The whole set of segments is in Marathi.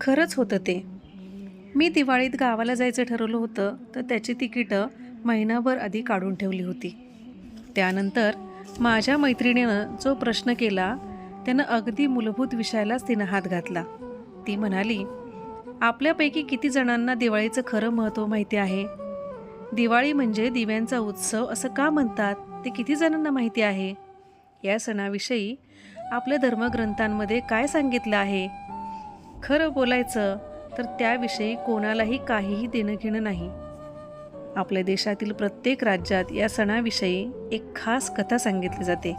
खरंच होतं ते. मी दिवाळीत गावाला जायचं ठरवलं होतं तर त्याची तिकीटं महिनाभर आधी काढून ठेवली होती. त्यानंतर माझ्या मैत्रिणीनं जो प्रश्न केला त्यानं अगदी मूलभूत विषयालाच तिनं हात घातला. ती म्हणाली आपल्यापैकी किती जणांना दिवाळीचं खरं महत्त्व माहिती आहे? दिवाळी म्हणजे दिव्यांचा उत्सव असं का म्हणतात? ते किती जणांना माहिती आहे या सणाविषयी आपल्या धर्मग्रंथांमध्ये काय सांगितलं आहे? खरं बोलायचं तर त्याविषयी कोणालाही काहीही देणं घेणं नाही. आपल्या देशातील प्रत्येक राज्यात या सणाविषयी एक खास कथा सांगितली जाते.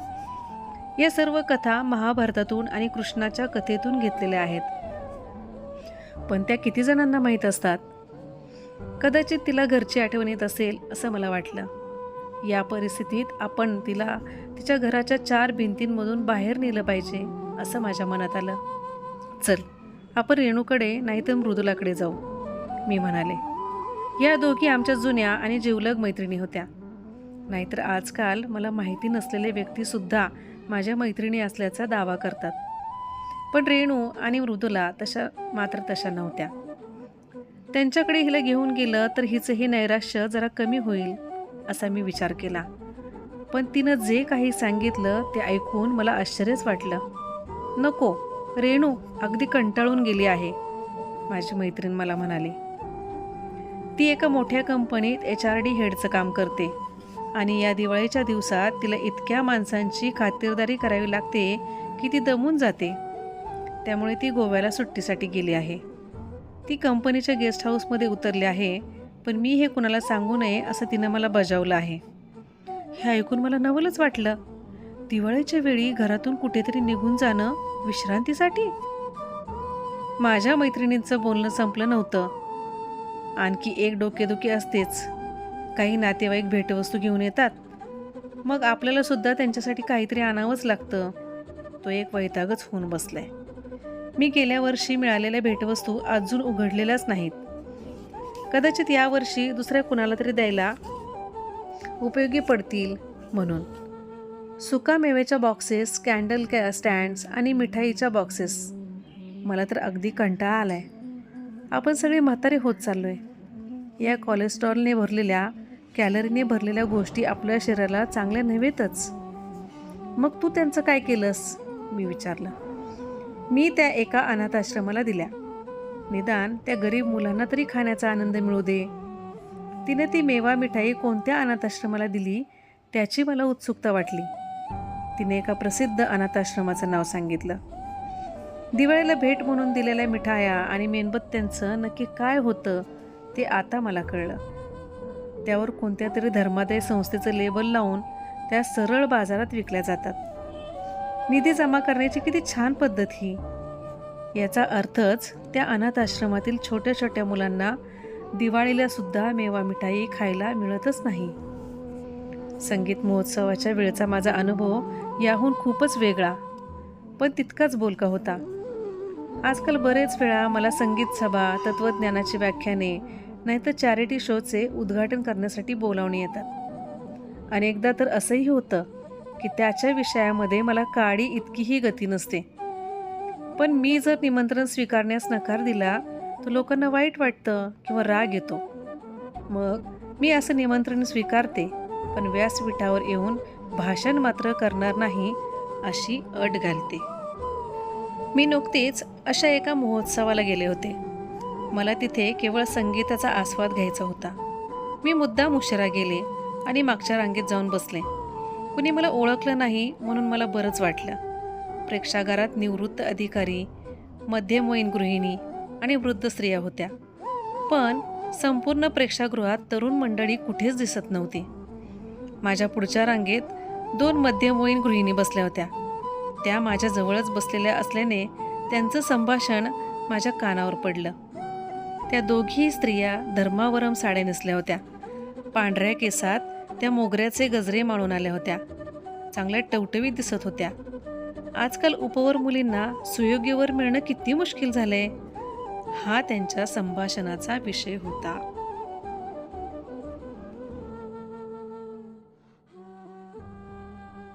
या सर्व कथा महाभारतातून आणि कृष्णाच्या कथेतून घेतलेल्या आहेत. पण त्या किती जणांना माहीत असतात? कदाचित तिला घरची आठवण येत असेल असं मला वाटलं. या परिस्थितीत आपण तिला तिच्या घराच्या चार भिंतींमधून बाहेर नेलं पाहिजे असं माझ्या मनात आलं. चल. आपण रेणूकडे नाही तर मृदुलाकडे जाऊ मी म्हणाले. या दोघी आमच्या जुन्या आणि जिवलग मैत्रिणी होत्या. नाहीतर आजकाल मला माहिती नसलेले व्यक्तीसुद्धा माझ्या मैत्रिणी असल्याचा दावा करतात. पण रेणू आणि मृदुला तशा मात्र तशा नव्हत्या. त्यांच्याकडे हिला घेऊन गेलं तर हिचं हे नैराश्य जरा कमी होईल असा मी विचार केला. पण तिनं जे काही सांगितलं ते ऐकून मला आश्चर्यच वाटलं. नको रेणू अगदी कंटाळून गेली आहे. माझी मैत्रीण मला म्हणाली ती एका मोठ्या कंपनीत एच आर डी हेडचं काम करते आणि या दिवाळीच्या दिवसात तिला इतक्या माणसांची खातिरदारी करावी लागते की ती दमून जाते. त्यामुळे ती गोव्याला सुट्टीसाठी गेली आहे. ती कंपनीच्या गेस्ट हाऊसमध्ये उतरली आहे पण मी हे कुणाला सांगू नये असं तिनं मला बजावलं आहे. हे ऐकून मला नवलच वाटलं. दिवाळीच्या वेळी घरातून कुठेतरी निघून जाणं विश्रांतीसाठी? माझ्या मैत्रिणींचं बोलणं संपलं नव्हतं. आणखी एक डोकेदुखी असतेच. काही नातेवाईक भेटवस्तू घेऊन येतात. मग आपल्याला सुद्धा त्यांच्यासाठी काहीतरी आणावंच लागतं. तो एक वैतागच होऊन बसलाय. मी गेल्या वर्षी मिळालेल्या भेटवस्तू अजून उघडलेल्याच नाहीत. कदाचित यावर्षी दुसऱ्या कुणाला तरी द्यायला उपयोगी पडतील म्हणून. सुका बॉक्सेस कॅन्डल कॅ स्टँड्स आणि मिठाईच्या बॉक्सेस मला तर अगदी कंटाळा आला आहे आपण सगळे म्हातारे होत चाललो आहे या कोलेस्ट्रॉलने भरलेल्या कॅलरीने भरलेल्या गोष्टी आपल्या शरीराला चांगल्या नव्हेतच. मग तू त्यांचं काय केलंस? मी विचारलं. मी त्या एका अनाथाश्रमाला दिल्या. निदान त्या गरीब मुलांना तरी खाण्याचा आनंद मिळू दे. तिने ती मेवा मिठाई कोणत्या अनाथाश्रमाला दिली त्याची मला उत्सुकता वाटली. तिने एका प्रसिद्ध अनाथ आश्रमाचं नाव सांगितलं. दिवाळीला भेट म्हणून दिलेल्या मिठाया आणि मेणबत्त्यांचं नक्की काय होतं ते आता मला कळलं. त्यावर कोणत्या तरी धर्मादाय संस्थेचं लेबल लावून त्या सरळ बाजारात विकल्या जातात. निधी जमा करण्याची किती छान पद्धत ही. याचा अर्थच त्या अनाथ आश्रमातील छोट्या छोट्या मुलांना दिवाळीला सुद्धा मेवा मिठाई खायला मिळतच नाही. संगीत महोत्सवाच्या वेळचा माझा अनुभव याहून खूपच वेगळा. पण तितकाच बोलका होता. आजकाल बरेच वेळा मला संगीत सभा तत्त्वज्ञानाची व्याख्याने नाहीतर चॅरिटी शोचे उद्घाटन करण्यासाठी बोलावणे येतात. अनेकदा तर असंही होतं की त्याच्या विषयामध्ये मला काळी इतकीही गती नसते. पण मी जर निमंत्रण स्वीकारण्यास नकार दिला तर लोकांना वाईट वाटतं किंवा राग येतो. मग मी असं निमंत्रण स्वीकारते पण व्यासपीठावर येऊन भाषण मात्र करणार नाही अशी अट घालते. मी नुकतीच अशा एका महोत्सवाला गेले होते. मला तिथे केवळ संगीताचा आस्वाद घ्यायचा होता. मी मुद्दाम उशिरा गेले आणि मागच्या रांगेत जाऊन बसले. कुणी मला ओळखलं नाही म्हणून मला बरंच वाटलं. प्रेक्षागारात निवृत्त अधिकारी मध्यमवयीन गृहिणी आणि वृद्ध स्त्रिया होत्या. पण संपूर्ण प्रेक्षागृहात तरुण मंडळी कुठेच दिसत नव्हती. माझ्या पुढच्या रांगेत दोन मध्यमवयीन गृहिणी बसल्या होत्या. त्या माझ्या जवळच बसलेल्या असल्याने त्यांचं संभाषण माझ्या कानावर पडलं. त्या दोघी स्त्रिया धर्मावरम साड्या नेसल्या होत्या. पांढऱ्या केसात त्या मोगऱ्याचे गजरे माळून आल्या होत्या. चांगल्या टवटवीत दिसत होत्या. आजकाल उपवर मुलींना सुयोग्यवर मिळणं किती मुश्किल झालंय? हा त्यांच्या संभाषणाचा विषय होता.